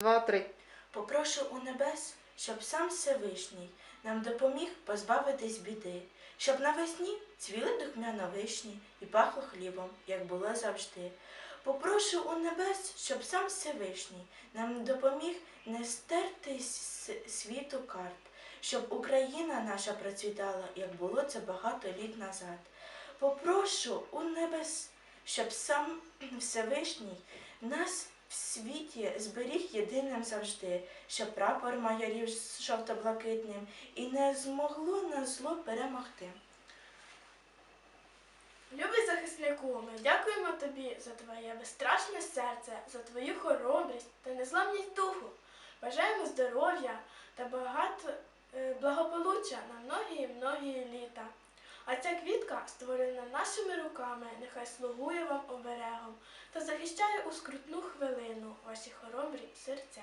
Два, три. Попрошу у небес, щоб сам Всевишній нам допоміг позбавитись біди, щоб навесні цвіли духмяно вишні і пахло хлібом, як було завжди. Попрошу у небес, щоб сам Всевишній нам допоміг не стерти з світу карт, щоб Україна наша процвітала, як було це багато літ назад. Попрошу у небес, щоб сам Всевишній нас в світі зберіг єдиним завжди, щоб прапор майорів жовто-блакитним і не змогло на зло перемогти. Любий захиснику, ми дякуємо тобі за твоє безстрашне серце, за твою хоробрість та незламність духу. Бажаємо здоров'я та багато е, благополуччя на многі і многі літа. А ця квітка, створена нашими руками, нехай слугує вам оберегом захищає у скрутну хвилину ваші хоробрі серця.